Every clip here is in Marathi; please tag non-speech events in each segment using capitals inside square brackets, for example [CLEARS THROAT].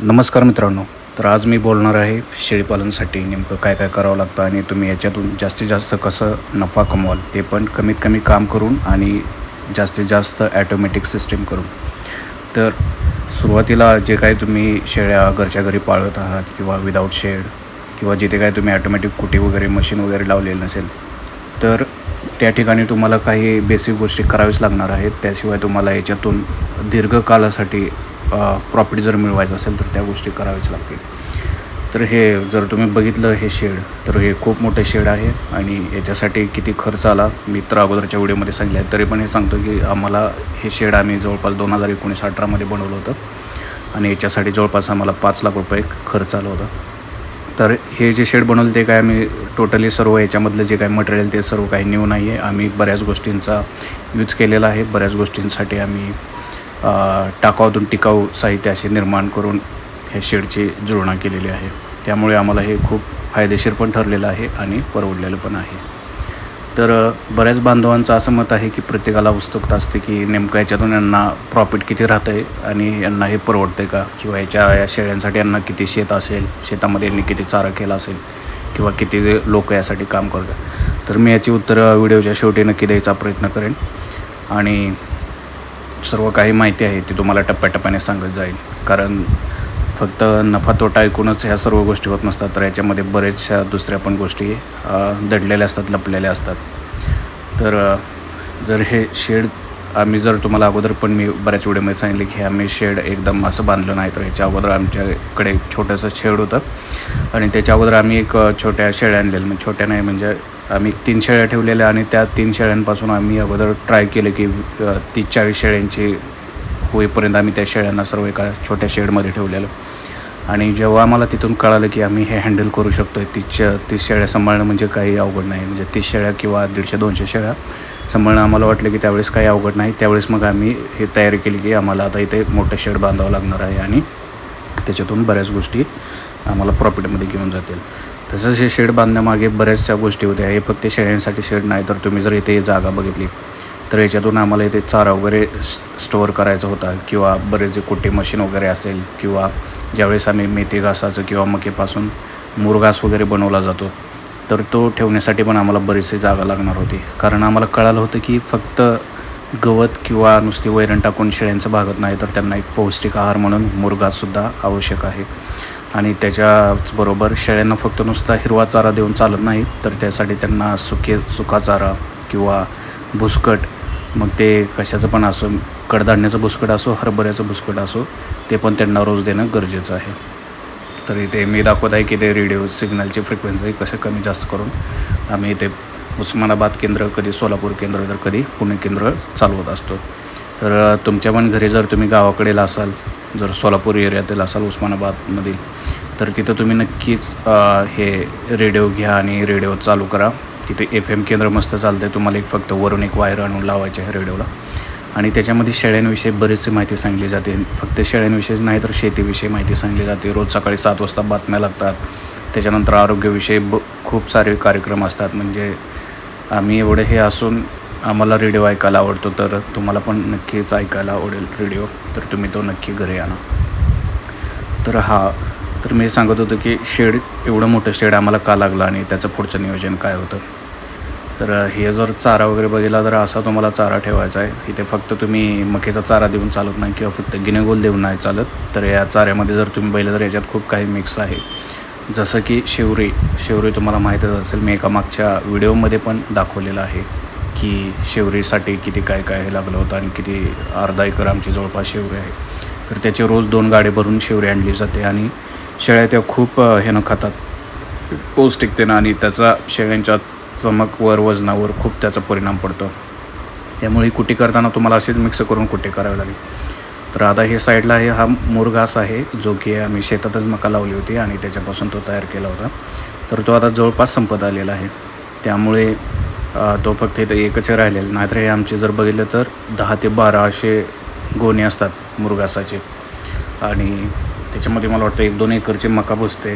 नमस्कार मित्रांनो. तर आज मी बोलणार आहे शेळीपालनसाठी नेमकं काय काय करावं लागतं आणि तुम्ही याच्यातून जास्तीत जास्त कसं नफा कमवाल ते पण कमीत कमी काम करून आणि जास्तीत जास्त ॲटोमॅटिक सिस्टीम करून. तर सुरुवातीला जे काय तुम्ही शेळ्या घरच्या घरी पाळत आहात किंवा विदाऊट शेड किंवा जिथे काय तुम्ही ॲटोमॅटिक कुटी वगैरे मशीन वगैरे लावलेलं नसेल तर त्या ठिकाणी तुम्हाला काही बेसिक गोष्टी कराव्याच लागणार आहेत. त्याशिवाय तुम्हाला याच्यातून दीर्घकालासाठी प्रॉफिट जर मिळवायचं असेल तर त्या गोष्टी कराव्याच लागतील. तर हे जर तुम्ही बघितलं हे शेड तर हे खूप मोठं शेड आहे आणि याच्यासाठी किती खर्च आला मी तर अगोदरच्या व्हिडिओमध्ये सांगितलं आहे. तरी पण हे सांगतो की आम्हाला हे शेड आम्ही जवळपास दोन हजार एकोणीस अठरामध्ये बनवलं होतं आणि याच्यासाठी जवळपास आम्हाला पाच लाख रुपये खर्च आला होता. तर हे जे शेड बनवलं ते काय आम्ही टोटली सर्व याच्यामधलं जे काही मटेरियल ते सर्व काही न्यू नाही आहे आम्ही बऱ्याच गोष्टींचा यूज केलेला आहे. बऱ्याच गोष्टींसाठी आम्ही टाकावातून टिकाऊ साहित्य असे निर्माण करून ह्या शेडची जुळणा केलेली आहे. त्यामुळे आम्हाला हे खूप फायदेशीर पण ठरलेलं आहे आणि परवडलेलं पण आहे. तर बऱ्याच बांधवांचं असं मत आहे की प्रत्येकाला उत्सुकता असते की नेमकं याच्यातून यांना प्रॉफिट किती राहतं आहे आणि यांना हे परवडतं आहे का? किंवा याच्या या शेळ्यांसाठी यांना किती शेत असेल? शेतामध्ये यांनी किती चारा केला असेल? किंवा किती लोक यासाठी काम करतात? तर मी याची उत्तरं व्हिडिओच्या शेवटी नक्की द्यायचा प्रयत्न करेन. आणि सर्व काही माहिती आहे ती तुम्हाला टप्प्याटप्प्याने सांगत जाईल. कारण फक्त नफा तोटा ऐकूनच ह्या सर्व गोष्टी होत नसतात तर याच्यामध्ये बरेचशा दुसऱ्या पण गोष्टी दडलेल्या असतात लपलेल्या असतात. तर जर हे शेड आम्ही जर तुम्हाला अगोदर पण मी बऱ्याच व्हिडिओमध्ये सांगितले की आम्ही शेड एकदम असं बांधलं नाही तर ह्याच्या अगोदर आमच्याकडे एक छोटंसं शेड होतं. आणि त्याच्या अगोदर आम्ही एक छोट्या शेड आणलेलं म्हणजे छोट्या नाही म्हणजे आम्ही तीन शेळ्या ठेवलेल्या आणि त्या तीन शेळ्यांपासून आम्ही अगोदर ट्राय केले की तीस चाळीस शेळ्यांची होईपर्यंत आम्ही त्या शेळ्यांना सर्व एका छोट्या शेडमध्ये ठेवलेलं. आणि जेव्हा आम्हाला तिथून कळालं की आम्ही हे हँडल करू शकतो आहे तीस तीस शेळ्या सांभाळणं म्हणजे काही अवघड नाही. म्हणजे तीस शेळ्या किंवा दीडशे दोनशे शेळ्या सांभाळणं आम्हाला वाटलं की त्यावेळेस काही अवघड नाही. त्यावेळेस मग आम्ही हे तयारी केली की आम्हाला आता इथे मोठं शेड बांधावं लागणार आहे आणि त्याच्यातून बऱ्याच गोष्टी आम्हाला प्रॉफिटमध्ये घेऊन जातील. तसंच हे शेड बांधण्यामागे बऱ्याचशा गोष्टी होत्या. हे फक्त शेळ्यांसाठी शेड नाही तर तुम्ही जर इथे जागा बघितली तर याच्यातून आम्हाला इथे चारा वगैरे स्टोअर करायचा होता. किंवा बरेच जे कुट्टी मशीन वगैरे असेल किंवा ज्यावेळेस आम्ही मेथी घासाचं किंवा मकेपासून मुरघास वगैरे बनवला जातो तर तो ठेवण्यासाठी पण आम्हाला बरीचशी जागा लागणार होती. कारण आम्हाला कळालं होतं की फक्त गवत किंवा नुसती वैरण टाकून शेळ्यांचं भागत नाही तर त्यांना एक पौष्टिक आहार म्हणून मुरघासुद्धा आवश्यक आहे. आणि त्याच्याचबरोबर शेळ्यांना फक्त नुसता हिरवा चारा देऊन चालत नाही तर त्यासाठी त्यांना सुके सुका चारा किंवा भुसकट मग ते कशाचं पण असो कडधान्याचं भुसकट असो हरभऱ्याचं भुसकट असो ते पण त्यांना रोज देणं गरजेचं आहे. तर इथे मी दाखवत आहे की ते रेडिओ सिग्नलची फ्रिक्वेन्सी कसं कमी जास्त करून आम्ही इथे उस्मानाबाद केंद्र कधी सोलापूर केंद्र तर कधी पुणे केंद्र चालवत असतो. तर तुमच्या पण घरी जर तुम्ही गावाकडेला असाल जर सोलापूर एरियातील असाल उस्मानाबादमधील तर तिथं तुम्ही नक्कीच हे रेडिओ घ्या आणि रेडिओ चालू करा. तिथे एफ एम केंद्र मस्त चालतं आहे तुम्हाला एक फक्त वरून एक वायर आणून लावायचे आहे रेडिओला. आणि त्याच्यामध्ये शेळ्यांविषयी बरीचशी माहिती सांगली जाते. फक्त शेळ्यांविषयीच नाही तर शेतीविषयी माहिती सांगली जाते. रोज सकाळी सात वाजता बातम्या लागतात. त्याच्यानंतर आरोग्यविषयी ब खूप सारे कार्यक्रम असतात. म्हणजे आम्ही एवढे हे असून आम्हाला रेडिओ ऐकायला आवडतो. तर तुम्हाला पण नक्कीच ऐकायला आवडेल रेडिओ. तर तुम्ही तो नक्की घरी आणा. तर हा तर मी सांगत होतो की शेड एवढं मोठं शेड आम्हाला का लागलं आणि त्याचं पुढचं नियोजन काय होतं? तर हे जर चारा वगैरे बघितला तर असा तुम्हाला चारा ठेवायचा आहे. इथे फक्त तुम्ही मकेचा चारा देऊन चालत नाही किंवा फक्त गिनेगोल देऊन नाही चालत. तर या चाऱ्यामध्ये जर तुम्ही बघितलं तर याच्यात खूप काही मिक्स आहे. जसं की शिवरी शिवरी तुम्हाला माहीतच असेल मी एका मागच्या व्हिडिओमध्ये पण दाखवलेलं आहे की शिवरीसाठी किती काय काय लागलं होतं आणि किती अर्धा एकर आमची जवळपास शिवरी आहे. तर त्याचे रोज दोन गाडी भरून शिवरी आणली जाते आणि शेळ्या त्या खूप ह्यानं खातात. पौष्टिकतेनं आणि त्याचा शेळ्यांच्या चमकवर वजनावर खूप त्याचा परिणाम पडतो. त्यामुळे कुटी करताना तुम्हाला असेच मिक्स करून कुटी करावी लागेल. तर आता हे साईडला आहे हा मुरघास आहे जो की आम्ही शेतातच मका लावली होती आणि त्याच्यापासून तो तयार केला होता. तर तो आता जवळपास संपत आलेला आहे. त्यामुळे तो फक्त इथं एकच राहिलेला नाहीतर हे आमचे जर बघितलं तर दहा ते बारा असे गोणे असतात मुरघासाचे. आणि त्याच्यामध्ये मला वाटतं एक दोन एकरची मका बसते.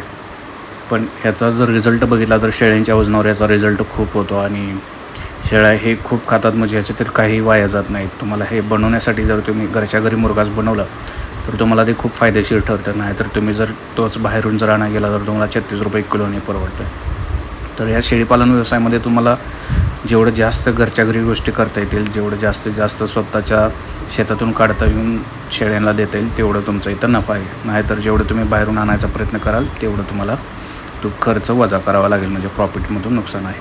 पण ह्याचा जर रिझल्ट बघितला तर शेळ्यांच्या वजनावर याचा रिझल्ट खूप होतो आणि शेळ्या हे खूप खातात म्हणजे ह्याच्यात काही वाया जात नाहीत. तुम्हाला हे बनवण्यासाठी जर तुम्ही घरच्या घरी मुरघास बनवलं तर तुम्हाला ते खूप फायदेशीर ठरतं. नाही तर तुम्ही जर तोच बाहेरून जर आणा गेला तर तुम्हाला छत्तीस रुपये किलोने परवडतं. तर या शेळीपालन व्यवसायामध्ये तुम्हाला जेवढं जास्त घरच्या घरी गोष्टी करता येतील जेवढं जास्तीत जास्त स्वतःच्या शेतातून काढता येऊन शेळ्यांना देता येईल तेवढं तुमचा इथं नफा आहे. नाहीतर जेवढं तुम्ही बाहेरून आणायचा प्रयत्न कराल तेवढं तुम्हाला तो खर्च वजा करावा लागेल म्हणजे प्रॉफिटमधून नुकसान आहे.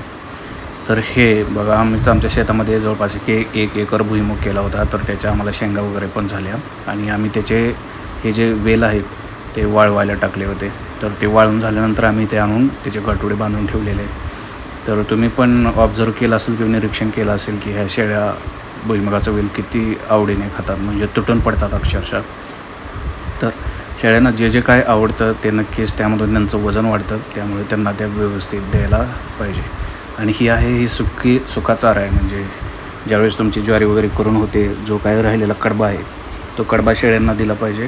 तर हे बघा आम्हीच आमच्या शेतामध्ये जवळपास एक एक एकर भुईमुग केला होता तर त्याच्या आम्हाला शेंगा वगैरे पण झाल्या. आणि आम्ही त्याचे हे जे वेल आहेत ते वाळवायला टाकले होते. तर ते वाळून झाल्यानंतर आम्ही ते आणून त्याचे गाठोडे बांधून ठेवलेले. आहेत तर तुम्ही पण ऑब्झर्व केलं असेल किंवा निरीक्षण केलं असेल की ह्या शेळ्या भुईमुगाचा वेल किती आवडीने खातात म्हणजे तुटून पडतात अक्षरशः. तर शेळ्यांना जे जे काय आवडतं ते नक्कीच त्यामधून त्यांचं वजन वाढतं त्यामुळे त्यांना त्या व्यवस्थित द्यायला पाहिजे. आणि ही आहे ही सुकी सुका चारा आहे. म्हणजे ज्यावेळेस तुमची ज्वारी वगैरे करून होते जो काय राहिलेला कडबा आहे तो कडबा शेळ्यांना दिला पाहिजे.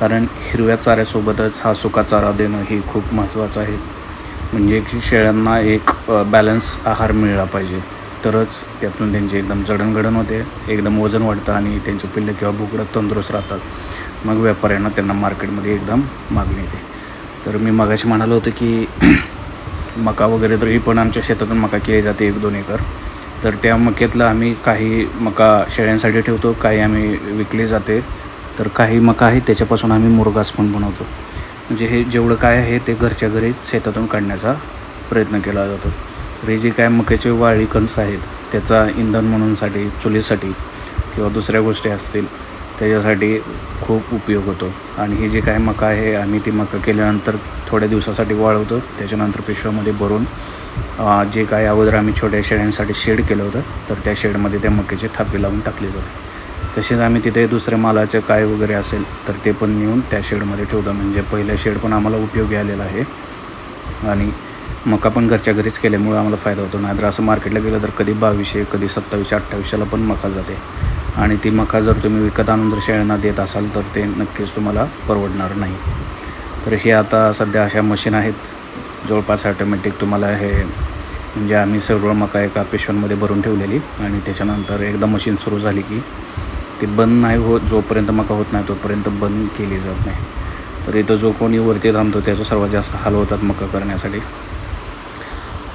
कारण हिरव्या चाऱ्यासोबतच हा सुका चारा देणं हे खूप महत्त्वाचं आहे. म्हणजे की शेळ्यांना एक बॅलन्स आहार मिळाला पाहिजे. तरच त्यातून त्यांची एकदम जडणघडण होते एकदम वजन वाढतं आणि त्यांचे पिल्ले किंवा बोकडं तंदुरुस्त राहतात. मग व्यापाऱ्यांना त्यांना मार्केटमध्ये एकदम मागणी येते. तर मी मगाशी म्हणालो होतं की [CLEARS THROAT] मका वगैरे तर ही पण आमच्या शेतातून मका केली जाते एक दोन एकर. तर त्या मक्यातलं आम्ही काही मका शेळ्यांसाठी ठेवतो काही आम्ही विकली जाते. तर काही मका आहे त्याच्यापासून आम्ही मुरगास पण बनवतो. म्हणजे हे जेवढं काय आहे ते घरच्या घरी शेतातून काढण्याचा प्रयत्न केला जातो. तर हे जे काय मक्याचे वाळी कंस आहेत त्याचा इंधन म्हणूनसाठी चुलीसाठी किंवा दुसऱ्या गोष्टी असतील त्याच्यासाठी खूप उपयोग होतो. आणि ही जी काय मका आहे आम्ही ती मका केल्यानंतर थोड्या दिवसासाठी वाळवतो. त्याच्यानंतर पिशव्यामध्ये भरून जे काय अगोदर आम्ही छोट्या शेळ्यांसाठी शेड केलं होतं तर त्या शेडमध्ये त्या मक्याची थापी लावून टाकली जाते. तसेच आम्ही तिथे दुसऱ्या मालाचं काय वगैरे असेल तर ते पण नेऊन त्या शेडमध्ये ठेवतो. म्हणजे पहिलं शेड पण आम्हाला उपयोगी आलेला आहे. आणि मका पण घरच्या घरीच केल्यामुळे आम्हाला फायदा होतो. नाहीतर असं मार्केटला गेलं तर कधी बावीसशे कधी सत्तावीसशे अठ्ठावीसशेला पण मका जाते. आणि ती मका जर तुम्ही विकत आणून जर शेळ्यांना देत असाल तर ते नक्कीच तुम्हाला परवडणार नाही. तर हे आता सध्या अशा मशीन आहेत. जवळपास ऑटोमॅटिक तुम्हाला हे म्हणजे आम्ही सर्व मका एका पिशव्यांमध्ये भरून ठेवलेली. आणि त्याच्यानंतर एकदा मशीन सुरू झाली की ती बंद नाही होत जोपर्यंत मका होत नाही तोपर्यंत बंद केली जात नाही. तर इथं जो कोणी वरती थांबतो त्याचं सर्वात जास्त हाल होतात मका करण्यासाठी.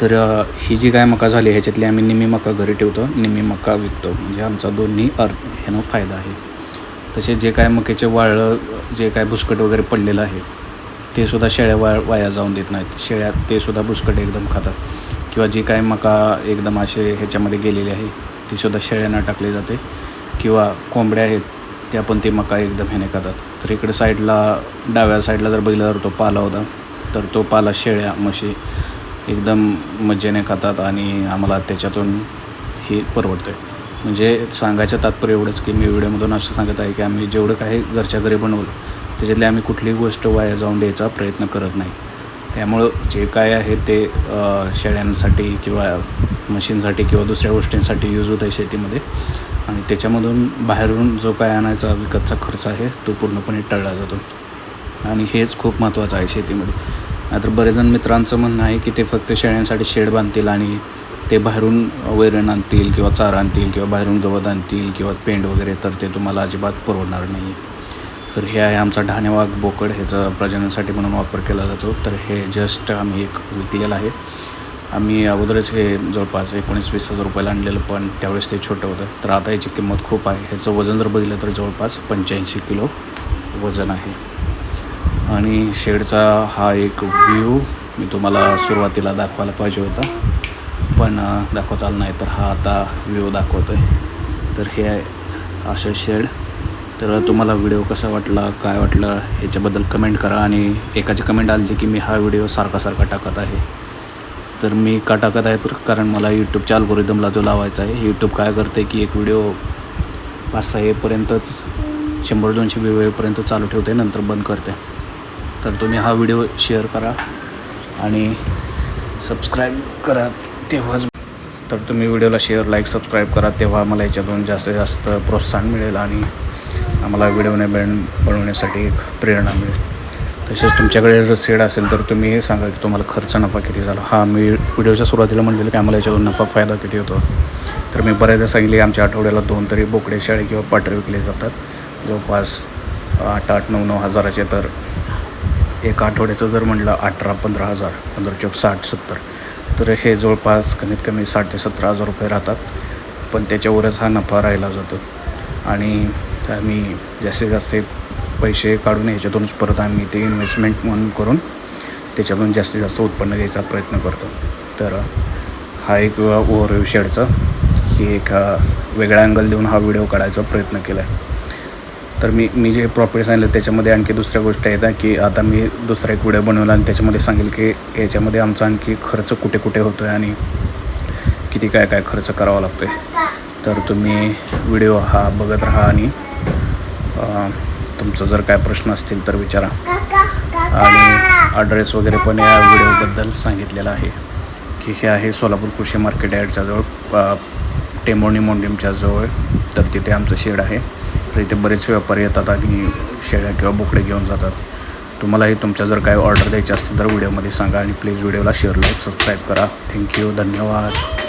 तर ही जी काय मका झाली ह्याच्यातली आम्ही निम्मी मका घरी ठेवतो निम्मी मका विकतो. म्हणजे आमचा दोन्ही अर्थ ह्यानं फायदा आहे. तसे जे काय मक्याचे वाळं जे काय बुसकट वगैरे पडलेलं आहे ते सुद्धा शेळ्या वा वाया जाऊन देत नाहीत. शेळ्या ते सुद्धा बुसकट एकदम खातात. किंवा जी काय मका एकदम असे ह्याच्यामध्ये गेलेली आहे ती सुद्धा शेळ्यांना टाकली जाते. किंवा कोंबड्या आहेत त्या पण ते मका एकदम ह्याने खातात. तर इकडे साईडला डाव्या साईडला जर बघितला तर तो पाला होता. तर तो पाला शेळ्या म्हशी एकदम मजेने खातात आणि आम्हाला त्याच्यातून ही परवडते म्हणजे सांगायचं तात्पर्य एवढंच की मी व्हिडिओमधून असं सांगत आहे की आम्ही जेवढं काही घरच्या घरी बनवलं त्याच्यातली आम्ही कुठलीही गोष्ट वाया जाऊन द्यायचा प्रयत्न करत नाही. त्यामुळं जे काय आहे ते शेळ्यांसाठी किंवा मशीनसाठी किंवा दुसऱ्या गोष्टींसाठी यूज होत आहे शेतीमध्ये. आणि त्याच्यामधून बाहेरून जो काय आणायचा विकतचा खर्च आहे तो पूर्णपणे टळला जातो. आणि हेच खूप महत्त्वाचं आहे शेतीमध्ये. नाहीतर बरेच जण मित्रांचं म्हणणं आहे की ते फक्त शेळ्यांसाठी शेड बांधतील आणि ते बाहेरून वैरण आणतील किंवा चारा आणतील किंवा बाहेरून गवत आणतील किंवा पेंड वगैरे तर ते तुम्हाला अजिबात परवडणार नाही. तर हे आहे आमचा ढाणेवाघ बोकड ह्याचा प्रजननासाठी म्हणून वापर केला जातो. तर हे जस्ट आम्ही एक विकलेलं आहे. आम्ही अगोदरच हे जवळपास एकोणीस वीस हजार रुपयाला आणलेलं पण त्यावेळेस ते छोटं होतं. तर आता याची किंमत खूप आहे. ह्याचं वजन जर बघितलं तर जवळपास पंच्याऐंशी किलो वजन आहे. आणि शेडचा हा एक व्ह्यू मी तुम्हाला सुरुवातीला दाखवायला पाहिजे होता. पण दाखवता आला नाही तर हा आता व्ह्यू दाखवतो आहे तर हे आहे असं शेड. तर तुम्हाला व्हिडिओ कसा वाटला काय वाटलं ह्याच्याबद्दल कमेंट करा आणि एकाची कमेंट आली की मी हा व्हिडिओ सारखा सारखा टाकत आहे. तर मी का टाकत आहे तर कारण मला यूट्यूबच्या अल्गोरिदमला तो लावायचा आहे. यूट्यूब काय करते की एक व्हिडिओ पाच सहा येईपर्यंतच शंभर दोनशे वेळेपर्यंत चालू ठेवते नंतर बंद करते तर तुम्ही हा व्हिडिओ शेअर करा आणि सबस्क्राईब करा तेव्हाच तर तुम्ही व्हिडिओला शेअर लाईक सबस्क्राईब करा तेव्हा मला याच्यातून जास्तीत जास्त प्रोत्साहन मिळेल आणि आम्हाला व्हिडिओने बन बनवण्यासाठी एक प्रेरणा मिळेल. तसेच तुमच्याकडे जर सेड असेल तर तुम्ही हे सांगा की तुम्हाला खर्च नफा किती झाला. हा मी व्हिडिओच्या सुरुवातीला म्हणलेलं की आम्हाला याच्यातून नफा फायदा किती होतो. तर मी बऱ्याचदा सांगितले आमच्या आठवड्याला दोन तरी बोकडे शाळे किंवा पाटरे विकले जातात. जवळपास आठ आठ नऊ नऊ हजाराचे तर एक आठवड्याचं जर म्हटलं अठरा पंधरा हजार पंधरा चौक साठ सत्तर तर हे जवळपास कमीत कमी साठ ते सतरा हजार रुपये राहतात. पण त्याच्यावरच हा नफा राहिला जातो. आणि आम्ही जास्तीत जास्त पैसे काढून ह्याच्यातूनच परत आम्ही ते इन्व्हेस्टमेंट म्हणून करून त्याच्यातून जास्तीत जास्त उत्पन्न घ्यायचा प्रयत्न करतो. तर हा एक ओव्हरव्ह्यू शेडचा ही एक वेगळा अँगल देऊन हा व्हिडिओ काढायचा प्रयत्न केला आहे तर मी मी जे प्रॉपर्टी सांगितलं त्याच्यामध्ये आणखी दुसऱ्या गोष्टी आहेत की आता मी दुसरा एक व्हिडिओ बनवला आणि त्याच्यामध्ये सांगेल की याच्यामध्ये आमचा आणखी खर्च कुठे कुठे होतो आहे आणि किती काय काय खर्च करावा लागतो आहे तर तुम्ही व्हिडिओ हा बघत राहा आणि तुमचं जर काय प्रश्न असतील तर विचारा. आणि ॲड्रेस वगैरे पण या व्हिडिओबद्दल सांगितलेला आहे की हे आहे सोलापूर कृषी मार्केट यार्डच्या जवळ अ, जवळ तर तिथे आमचं शेड आहे. तर इथे बरेच व्यापारी येतात आणि शेळ्या किंवा बोकडे घेऊन जातात. तुम्हालाही तुमच्या जर काय ऑर्डर द्यायची असतील तर व्हिडिओमध्ये सांगा आणि प्लीज व्हिडिओला शेअर लाईक सबस्क्राईब करा. थँक्यू धन्यवाद.